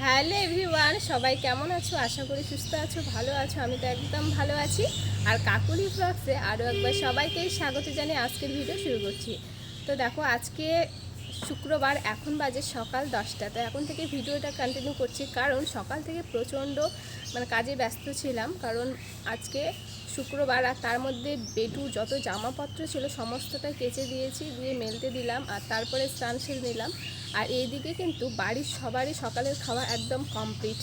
Hello everyone সবাই কেমন আছো? আশা করি সুস্থ আছো, ভালো আছো। আমি তো একদম ভালো আছি। আর কাকুলি ব্লগসে আরও একবার সবাইকে স্বাগত জানিয়ে আজকের ভিডিও শুরু করছি। তো দেখো, আজকে শুক্রবার এখন বাজে সকাল দশটা। তো এখন থেকে ভিডিওটা কন্টিনিউ করছি কারণ সকাল থেকে প্রচণ্ড মানে কাজে ব্যস্ত ছিলাম। কারণ আজকে শুক্রবার আর তার মধ্যে বেটু যত জামাপত্র ছিল সমস্তটা কেচে দিয়েছি, দিয়ে মেলতে দিলাম আর তারপরে স্নান সেরে নিলাম। আর এইদিকে কিন্তু বাড়ির সবারই সকালের খাওয়া একদম কমপ্লিট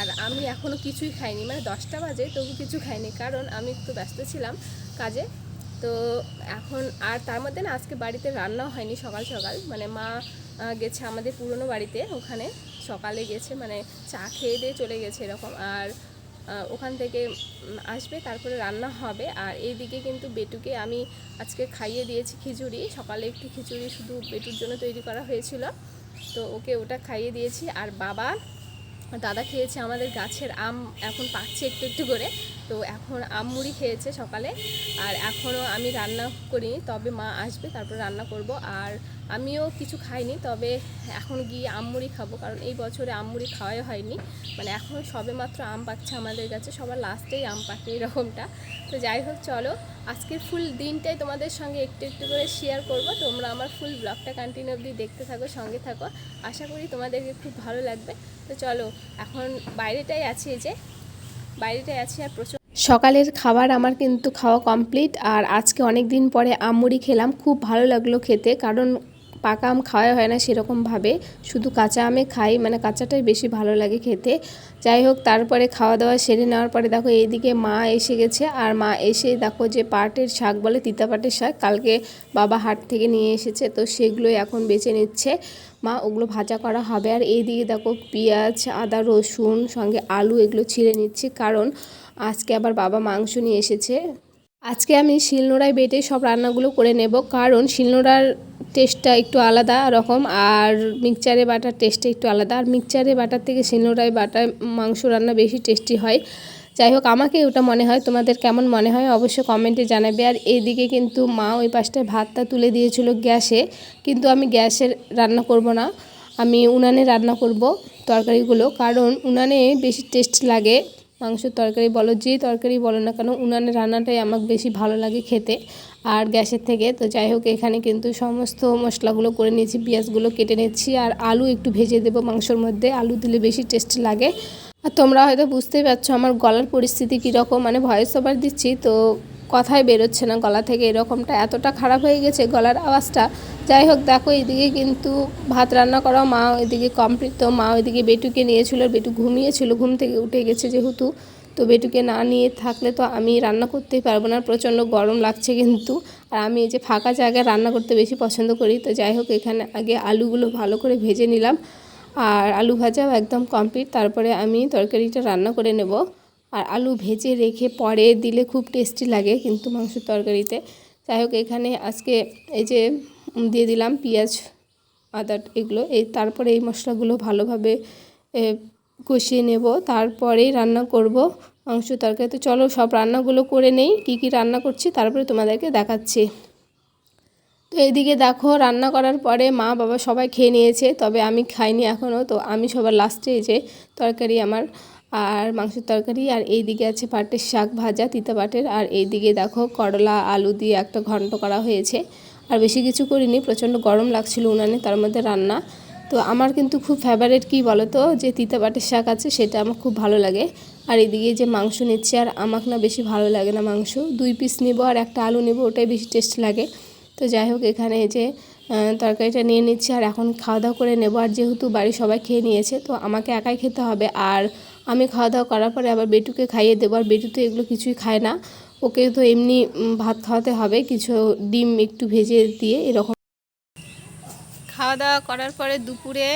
আর আমি এখনও কিছুই খাইনি। মানে দশটা বাজে, তবু কিছু খাইনি। কারণ আমি একটু ব্যস্ত ছিলাম কাজে। তো এখন আর তার মধ্যে না আজকে বাড়িতে রান্নাও হয়নি সকাল সকাল। মানে মা গেছে আমাদের পুরনো বাড়িতে ওখানে। সকালে গেছে মানে চা খেয়ে দিয়ে চলে গেছে এরকম। আর ওখান থেকে আসবে, তারপরে রান্না হবে। আর এইদিকে কিন্তু বেটুকে আমি আজকে খাইয়ে দিয়েছি খিচুড়ি। সকালে একটু খিচুড়ি শুধু বেটুর জন্য তৈরি করা হয়েছিল। তো ওকে ওটা খাইয়ে দিয়েছি। আর বাবা, দাদা খেয়েছে আমাদের গাছের আম, এখন পাচ্ছে একটু একটু করে। তো এখন আম মুড়ি খেয়েছে সকালে, আর এখনও আমি রান্না করিনি, তবে মা আসবে, তারপর রান্না করব। আর আমিও কিছু খাইনি, তবে এখন গিয়ে আম মুড়ি খাব, কারণ এই বছরে আম মুড়ি খাওয়াই হয়নি। মানে এখন সবে মাত্র আম পাচ্ছে আমাদের কাছে, সবার লাস্টেই আম পাকে এরকমটা। তো যাই হোক, চলো, আজকের ফুল দিনটাই তোমাদের সঙ্গে একটু একটু করে শেয়ার করব। তোমরা আমার ফুল ব্লগটা কন্টিনিউ অবধি দেখতে থাকো, সঙ্গে থাকো। আশা করি তোমাদেরকে খুব ভালো লাগবে। তো চলো, এখন বাইরেটাই আছি যে, বাইরেটাই আছি আর প্রচুর সকালের খাবার আমার কিন্তু খাওয়া কমপ্লিট আর আজকে অনেক দিন পরে আমুড়ি খেলাম। খুব ভালো লাগল খেতে, কারণ পাকা আম খাওয়া হয় না সেরকমভাবে। শুধু কাঁচা আমে খাই মানে কাঁচাটাই বেশি ভালো লাগে খেতে। যাই হোক, তারপরে খাওয়া দাওয়া সেরে নেওয়ার পরে দেখো এইদিকে মা এসে গেছে, আর মা এসে দেখো যে পাটের শাক বলে তিতা পাটের শাক, কালকে বাবা হাট থেকে নিয়ে এসেছে, তো সেগুলোই এখন বেছে নিচ্ছে। মা, ওগুলো ভাজা করা হবে। আর এইদিকে দেখো পেঁয়াজ, আদা, রসুন, সঙ্গে আলু এগুলো ছিঁড়ে নিচ্ছি। কারণ আজকে আবার বাবা মাংস নিয়ে এসেছে। আজকে আমি শিলনোড়ায় বেটে সব রান্নাগুলো করে নেব। কারণ শিলনোড়ার টেস্টটা একটু আলাদা রকম, আর মিক্সচারে বাটার টেস্টটা একটু আলাদা। আর মিক্সচারে বাটার থেকে শিলনোড়ায় বাটার মাংস রান্না বেশি টেস্টি হয়। যাই হোক, আমাকে ওটা মনে হয়, তোমাদের কেমন মনে হয় অবশ্যই কমেন্টে জানাবে। আর এইদিকে কিন্তু মা ওই পাশটায় ভাতটা তুলে দিয়েছিল গ্যাসে, কিন্তু আমি গ্যাসে রান্না করব না। আমি উনানে রান্না করব তরকারিগুলো, কারণ উনানে বেশি টেস্ট লাগে মাংসের তরকারি বলো, যে তরকারি বলো না কেন, উনানে রান্নাটাই আমার বেশি ভালো লাগে খেতে আর গ্যাসের থেকে। তো যাই হোক, এখানে কিন্তু সমস্ত মশলাগুলো করে নিয়েছি, পেঁয়াজগুলো কেটে নিচ্ছি, আর আলু একটু ভেজে দেবো মাংসর মধ্যে। আলু দিলে বেশি টেস্ট লাগে। আর তোমরা হয়তো বুঝতেই পারছ আমার গলার পরিস্থিতি কীরকম মানে ভয়েস ওভার দিচ্ছি তো কথাই বেরোচ্ছে না, গলা থেকে এরকমটা এতটা খারাপ হয়ে গেছে গলার আওয়াজটা। যাই হোক, দেখো এদিকে কিন্তু ভাত রান্না করা মা এদিকে কমপ্লিট তো, মা ওইদিকে বেটুকে নিয়েছিল, বেটু ঘুমিয়েছিল, ঘুম থেকে উঠে গেছে যেহেতু। তো বেটুকে না নিয়ে থাকলে তো আমি রান্না করতেই পারব না, প্রচণ্ড গরম লাগছে কিন্তু। আর আমি এই যে ফাঁকা জায়গায় রান্না করতে বেশি পছন্দ করি, তো যাই হোক এখানে আগে আলুগুলো ভালো করে ভেজে নিলাম। আর আলু ভাজাও একদম কমপ্লিট তারপরে আমি তরকারিটা রান্না করে নেব। আর আলু ভেজে রেখে পরে দিলে খুব টেস্টি লাগে কিন্তু মাংসের তরকারিতে। যাই হোক, এখানে আজকে এই যে দিয়ে দিলাম পেঁয়াজ, আদা এগুলো। এই তারপরে এই মশলাগুলো ভালোভাবে কষিয়ে নেব। তারপরেই রান্না করব মাংস তরকারি। তো চলো সব রান্নাগুলো করে নেই, কী কী রান্না করছি তারপরে তোমাদেরকে দেখাচ্ছি। তো এদিকে দেখো, রান্না করার পরে মা বাবা সবাই খেয়ে নিয়েছে, তবে আমি খাইনি এখনও তো আমি সবার লাস্টে যে তরকারি আমার আর মাংসের তরকারি, আর এই দিকে আছে পাটের শাক ভাজা, তিতা পাটের। আর এই দিকে দেখো, করলা, আলু দিয়ে একটা ঘন্ট করা হয়েছে। আর বেশি কিছু করিনি, প্রচণ্ড গরম লাগছিল উনানে, তার মধ্যে রান্না। তো আমার কিন্তু খুব ফেভারিট কী বলো তো যে তিতা পাটের শাক আছে, সেটা আমার খুব ভালো লাগে। আর এদিকে যে মাংস নিচ্ছে, আর আমাকে না বেশি ভালো লাগে না মাংস। দুই পিস নেব আর একটা আলু নেব, ওটাই বেশি টেস্ট লাগে। তো যাই হোক, এখানে যে তরকারিটা নিয়ে নিচ্ছি আর এখন খাওয়া দাওয়া করে নেব। আর যেহেতু বাড়ির সবাই খেয়ে নিয়েছে, তো আমাকে একাই খেতে হবে। আর আমি খাওয়া দাওয়া করার পরে আবার বেটুকে খাইয়ে দেবো। আর বেটু তো এগুলো কিছুই খায় না। ওকে তো এমনি ভাত খাওয়াতে হবে। কিছু ডিম একটু ভেজে দিয়ে এরকম খাওয়া দাওয়া করার পরে দুপুরে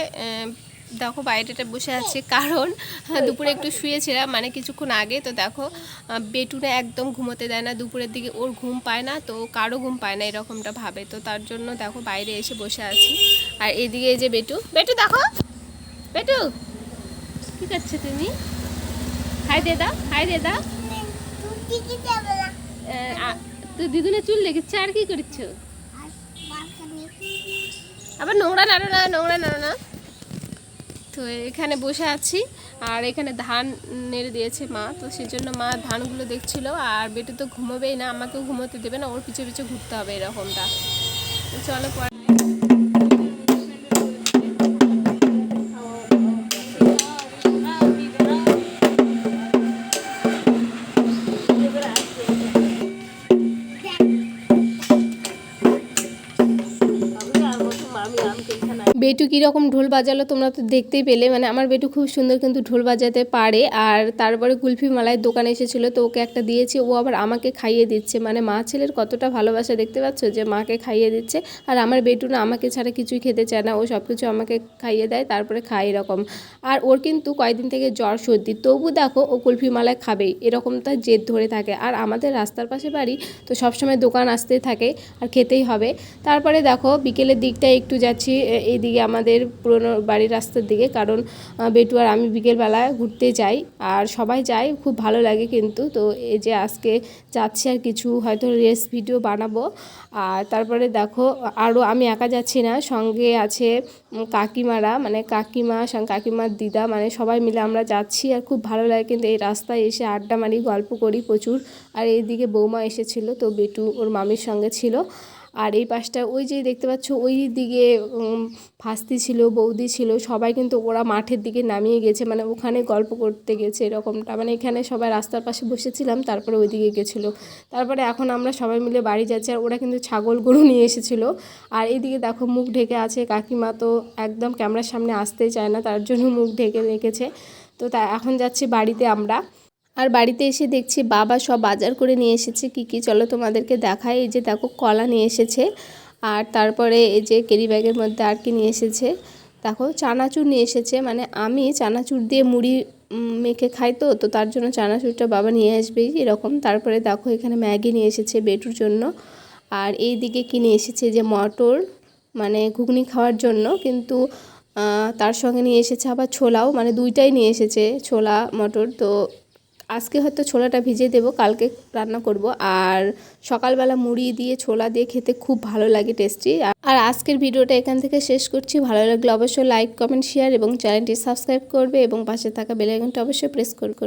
দেখো বাইরেটা বসে আছে কারণ দুপুরে একটু শুয়েছিলাম মানে কিছুক্ষণ আগে তো দেখো বেটুনে একদম ঘুমোতে দেয় না দুপুরের দিকে ওর ঘুম পায় না তো কারও ঘুম পায় না এরকমটা ভাবে তো তার জন্য দেখো বাইরে এসে বসে আছি। আর এদিকে এই যে বেটু বেটু দেখো বেটু কী করছ তুমি? হাই দে দাও হাই দে দাও আহ, তো দিদুনের চুল লেগেছে আর কি করছ? আবার নোংরা নাড়ো না নোংরা নাড়ো না। তো এখানে বসে আছি। আর এখানে ধান নেড়ে দিয়েছে মা। তো সেই জন্য মা ধানগুলো দেখছিল। আর বেটু তো ঘুমোবেই না, আমাকেও ঘুমোতে দেবে না, ওর পিছু পিছু ঘুরতে হবে এরকমটা। চলো পরে বেটু কীরকম ঢোল বাজালো তোমরা তো দেখতেই পেলে। মানে আমার বেটু খুব সুন্দর কিন্তু ঢোল বাজাতে পারে। আর তারপরে কুলফি মালায় দোকানে এসেছিল তো ওকে একটা দিয়েছি। ও আবার আমাকে খাইয়ে দিচ্ছে। মানে মা ছেলের কতটা ভালোবাসা দেখতে পাচ্ছ যে মাকে খাইয়ে দিচ্ছে। আর আমার বেটু না আমাকে ছাড়া কিছুই খেতে চায় না। ও সব কিছু আমাকে খাইয়ে দেয়, তারপরে খায় এরকম। আর ওর কিন্তু কয়েকদিন থেকে জ্বর সর্দি। তবু দেখো ও কুলফি মালায় খাবেই। এরকম তার জেদ ধরে থাকে। আর আমাদের রাস্তার পাশে বাড়ি তো সবসময় দোকান আসতে থাকে আর খেতেই হবে। তারপরে দেখো বিকেলের দিকটা একটু যাচ্ছি, এ- এইদিকে আমাদের পুরনো বাড়ির রাস্তার দিকে, কারণ বেটু আর আমি বিকেলবেলা ঘুরতে যাই আর সবাই যায়, খুব ভালো লাগে কিন্তু। তো এই যে আজকে যাচ্ছি আর কিছু হয়তো রেস ভিডিও বানাবো। আর তারপরে দেখো আরও আমি একা যাচ্ছি না, সঙ্গে আছে কাকিমারা মানে কাকিমা কাকিমার দিদা মানে সবাই মিলে আমরা যাচ্ছি আর খুব ভালো লাগে কিন্তু এই রাস্তায় এসে আড্ডা মারি, গল্প করি প্রচুর। আর এইদিকে বৌমা এসেছিল, তো বেটু ওর মামির সঙ্গে ছিল। আর এই পাশটা ওই যে দেখতে পাচ্ছ, ওই দিকে ফাস্তি ছিল, বৌদি ছিল, সবাই কিন্তু ওরা মাঠের দিকে নামিয়ে গেছে মানে ওখানে গল্প করতে গেছে এরকমটা। মানে এখানে সবাই রাস্তার পাশে বসেছিলাম, তারপরে ওই দিকে গেছিল। তারপরে এখন আমরা সবাই মিলে বাড়ি যাচ্ছি আর ওরা কিন্তু ছাগল গরু নিয়ে এসেছিল। আর এইদিকে দেখো মুখ ঢেকে আছে, কাকিমা তো একদম ক্যামেরার সামনে আসতেই চায় না, তার জন্য মুখ ঢেকে রেখেছে। তো তা এখন যাচ্ছি বাড়িতে আমরা। আর বাড়িতে এসে দেখছি বাবা সব বাজার করে নিয়ে এসেছে। কি কি? চলো তোমাদেরকে দেখায় এই যে দেখো, কলা নিয়ে এসেছে। আর তারপরে এই যে কেরি ব্যাগের মধ্যে আর কি নিয়ে এসেছে। দেখো, চানাচুর নিয়ে এসেছে। মানে আমি চানাচুর দিয়ে মুড়ি মেখে খাই তো তো তার জন্য চানাচুরটা বাবা নিয়ে আসবেই এরকম। তারপরে দেখো, এখানে ম্যাগি নিয়ে এসেছে বেটুর জন্য। আর এই দিকে কি নিয়ে এসেছে? যে মটর মানে ঘুগনি খাওয়ার জন্য। কিন্তু তার সঙ্গে নিয়ে এসেছে আবার ছোলাও। মানে দুইটাই নিয়ে এসেছে, ছোলা, মটর। তো আজকে হয়তো ছোলাটা ভিজিয়ে দেবো, কালকে রান্না করব। আর সকালবেলা মুড়ি দিয়ে, ছোলা দিয়ে খেতে খুব ভালো লাগে টেস্টি আর আজকের ভিডিওটা এখান থেকে শেষ করছি। ভালো লাগলে অবশ্যই লাইক কমেন্ট শেয়ার এবং চ্যানেলটি সাবস্ক্রাইব করবে এবং পাশে থাকা বেলাইকনটা অবশ্যই প্রেস করবে